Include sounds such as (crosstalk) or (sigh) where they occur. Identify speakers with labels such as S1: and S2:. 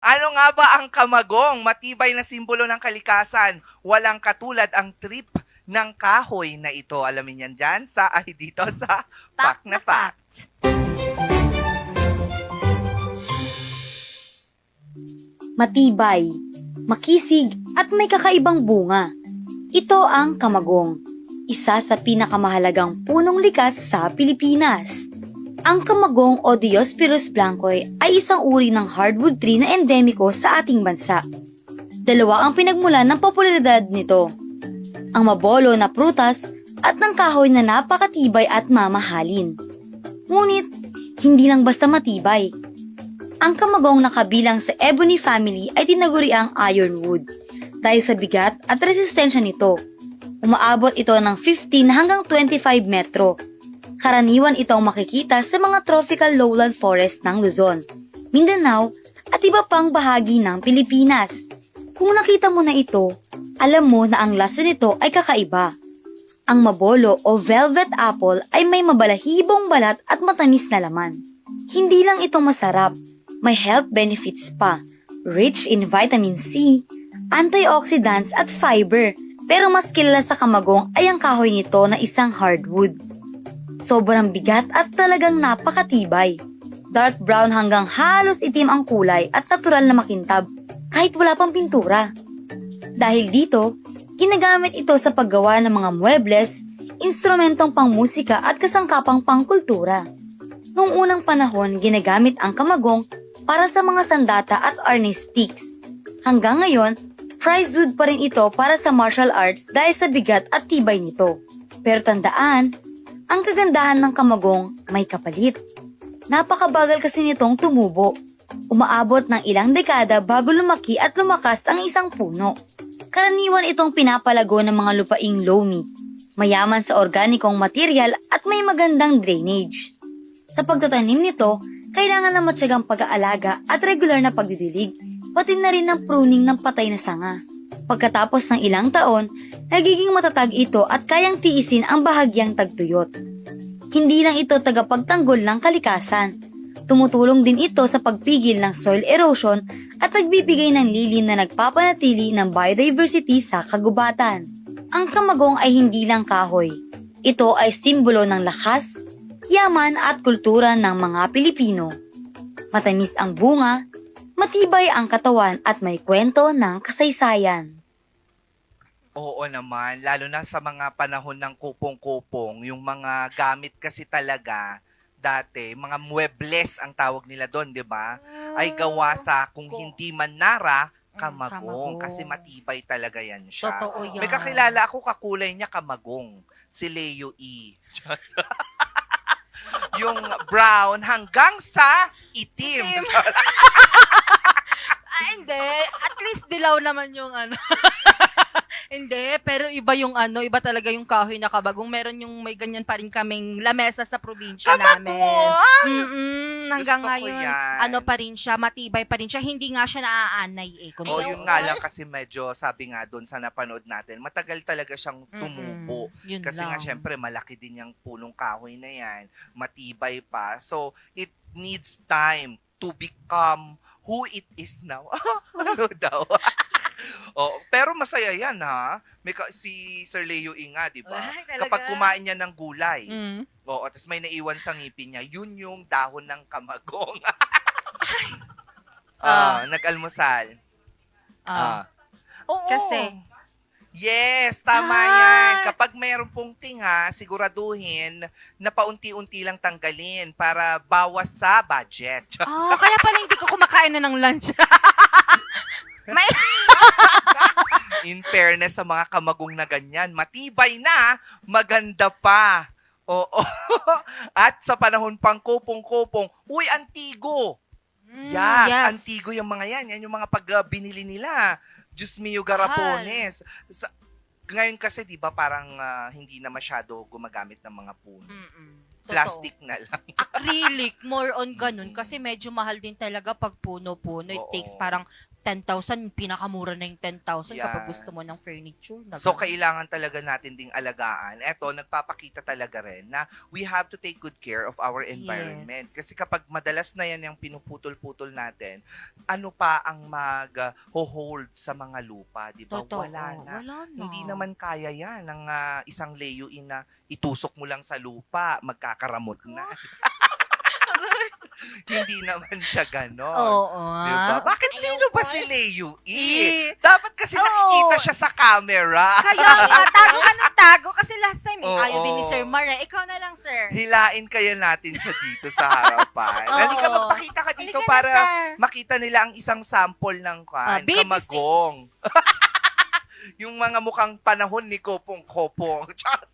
S1: Ano nga ba ang kamagong? Matibay na simbolo ng kalikasan. Walang katulad ang trip ng kahoy na ito. Alamin yan dyan sa ay dito sa Fact na Fact.
S2: matibay, makisig at may kakaibang bunga. Ito ang kamagong, isa sa pinakamahalagang punong likas sa Pilipinas. Ang kamagong o Diospyros blancoy ay isang uri ng hardwood tree na endemiko sa ating bansa. Dalawa ang pinagmulan ng popularidad nito. Ang mabolo na prutas at ng kahoy na napakatibay at mamahalin. Ngunit, hindi lang basta matibay, ang kamagong na kabilang sa ebony family ay tinaguri ang ironwood dahil sa bigat at resistensya nito. Umaabot ito ng 15 hanggang 25 metro. Karaniwan itong makikita sa mga tropical lowland forest ng Luzon, Mindanao at iba pang bahagi ng Pilipinas. Kung nakita mo na ito, alam mo na ang lasa nito ay kakaiba. Ang mabolo o velvet apple ay may mabalahibong balat at matamis na laman. Hindi lang ito masarap, may health benefits pa. Rich in vitamin C, antioxidants at fiber. Pero mas kilala sa kamagong ay ang kahoy nito na isang hardwood. Sobrang bigat at talagang napakatibay. Dark brown hanggang halos itim ang kulay at natural na makintab kahit wala pang pintura. Dahil dito, ginagamit ito sa paggawa ng mga muebles, instrumentong pangmusika at kasangkapang pangkultura. Noong unang panahon, ginagamit ang kamagong para sa mga sandata at arnis sticks. Hanggang ngayon, prized wood pa rin ito para sa martial arts dahil sa bigat at tibay nito. Pero tandaan, ang kagandahan ng kamagong may kapalit. Napakabagal kasi nitong tumubo. Umaabot ng ilang dekada bago lumaki at lumakas ang isang puno. Karaniwan itong pinapalago ng mga lupaing loamy, mayaman sa organikong material at may magandang drainage. Sa pagtatanim nito, kailangan ng matyagang pag-aalaga at regular na pagdidilig, pati na rin ng pruning ng patay na sanga. Pagkatapos ng ilang taon, nagiging matatag ito at kayang tiisin ang bahagyang tagtuyot. Hindi lang ito tagapagtanggol ng kalikasan. Tumutulong din ito sa pagpigil ng soil erosion at nagbibigay ng lilim na nagpapanatili ng biodiversity sa kagubatan. Ang kamagong ay hindi lang kahoy. Ito ay simbolo ng lakas, yaman at kultura ng mga Pilipino. Matamis ang bunga, matibay ang katawan at may kwento ng kasaysayan.
S1: Oo naman, lalo na sa mga panahon ng kupong-kupong, yung mga gamit kasi talaga dati, mga muebles ang tawag nila doon, 'di ba? Ay gawa sa kung hindi man nara,
S3: Mm,
S1: kamagong kasi matibay talaga yan siya.
S3: Totoo yan.
S1: May kakilala ako kakulay niya kamagong, si Leo E. (laughs) yung brown hanggang sa itim.
S3: Itim. (laughs) Ah, hindi. At least dilaw naman yung ano. (laughs) hindi, pero iba yung ano, iba talaga yung kahoy na kabagong. Meron yung may ganyan pa rin kaming lamesa sa probinsya namin. Mm-mm, hanggang
S1: Gusto ko
S3: ngayon,
S1: yan.
S3: ano pa rin siya, matibay pa rin siya. Hindi nga siya naaanay eh. Kung
S1: O
S3: ikaw-
S1: yun nga lang kasi medyo sabi nga doon sa napanood natin, matagal talaga siyang tumubo.
S3: Yun
S1: Kasi nga
S3: lang.
S1: syempre malaki din yung punong kahoy na yan, matibay pa. So it needs time to become who it is now. (laughs) ano daw? Oh, pero masaya yan ha. May ka- si Sir Leo Inga, di ba?
S3: Ay, talaga?
S1: Kapag kumain niya ng gulay,
S3: Mm.
S1: oo, tapos may naiwan sa ngipin niya, yun yung dahon ng kamagong. (laughs) ah, nag-almusal.
S3: Ah.
S1: Oo.
S3: Kasi-
S1: Yes, tama
S3: Ah.
S1: yan. Kapag mayroon pong tinga, siguraduhin na paunti-unti lang tanggalin para bawas sa budget.
S3: Ah, kaya pala hindi ko kumakain na ng lunch. (laughs) (laughs)
S1: In fairness sa mga kamagong na ganyan, matibay na, maganda pa. Oo. (laughs) At sa panahon pang kupong-kupong, uy, antigo.
S3: Mm,
S1: Yes, antigo yung mga yan. Yan yung mga pag uh, binili nila. Diyos mio garapones. Sa, ngayon kasi 'di ba parang ah, hindi na masyado gumagamit ng mga puno.
S3: Mm-mm. Totoo.
S1: Plastic na lang.
S3: acrylic, more on (laughs) ganun. Kasi medyo mahal din talaga pag puno-puno. It
S1: Oo.
S3: takes parang 10,000, pinakamura na yung 10,000 kapag
S1: Yes.
S3: gusto mo ng furniture. na
S1: So, kailangan talaga natin ding alagaan. Eto, nagpapakita talaga rin na we have to take good care of our environment.
S3: Yes.
S1: Kasi kapag madalas na yan yung pinuputol-putol natin, ano pa ang mag-hold sa mga lupa, di ba?
S3: Totoo,
S1: Wala na.
S3: Wala na.
S1: Hindi naman kaya yan ng ah, isang layuin na itusok mo lang sa lupa, magkakaramot na. (laughs) (laughs) Hindi naman siya ganon.
S3: Oo.
S1: Diba? Bakit
S3: Ayaw
S1: sino ba
S3: ko.
S1: si Leo E?
S3: Eh,
S1: Dapat kasi
S3: Oo.
S1: nakikita siya sa camera.
S3: Kaya nga, (laughs) tago ka ng tago. Kasi last time, eh,
S1: Oo.
S3: ayaw din ni Sir Mar. eh. Ikaw na lang, sir.
S1: Hilain kaya natin siya dito sa harapan. (laughs)
S3: Oo.
S1: Halika, magpakita ka dito
S3: Halika na,
S1: para
S3: sir.
S1: makita nila ang isang sample ng
S3: Ah,
S1: kan,
S3: baby
S1: kamagong.
S3: face.
S1: Yung mga mukhang panahon ni Kopong Kopong. Tsaka,